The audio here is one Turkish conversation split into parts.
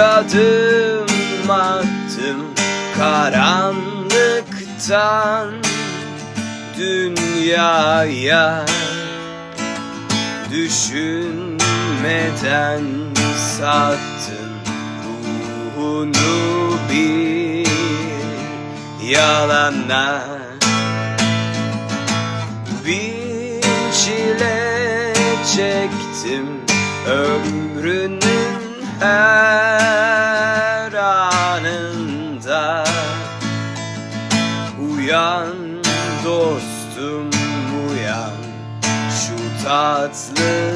adım attım karanlıktan dünyaya. Düşünmeden sattın ruhunu bir yalana. Bin çile çektim ömrünün her anında Uyan dostum uyan. Şu tatlı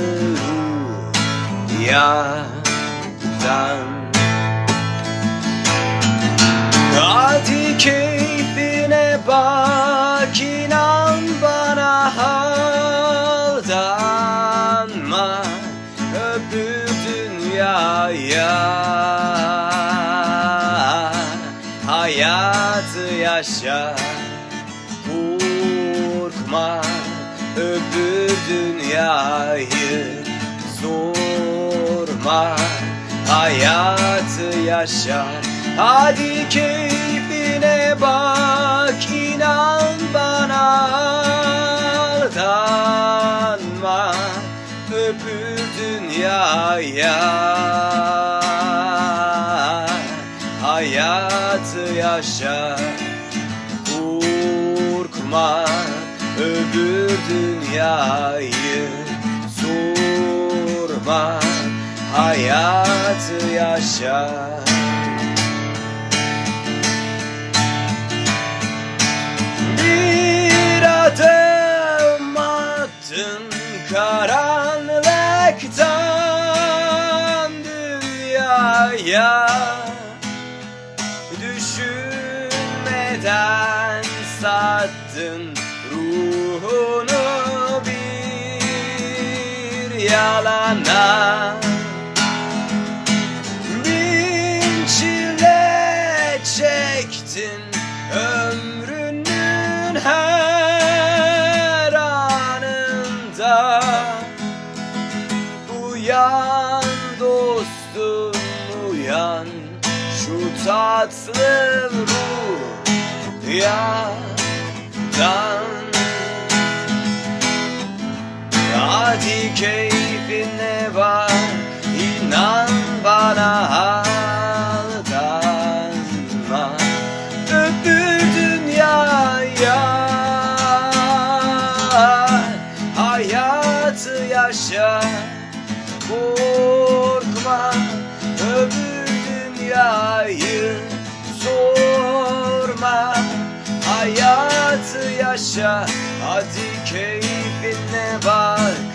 rüyadan dünyaya. Hayatı yaşa. Korkma öbür dünyayı. Sorma Hayatı yaşa. Hadi keyfine bak dünyaya Hayatı yaşa Korkma öbür dünyayı sorma. Hayatı yaşa dünyaya Düşünmeden sattın ruhunu bir yalana şu tatlı rüyadan Hadi keyfine bak inan bana aldanma. Öbür dünyaya Hayatı yaşa. Korkma öbür dünyayı sorma. Hayatı yaşa. Hadi keyfine bak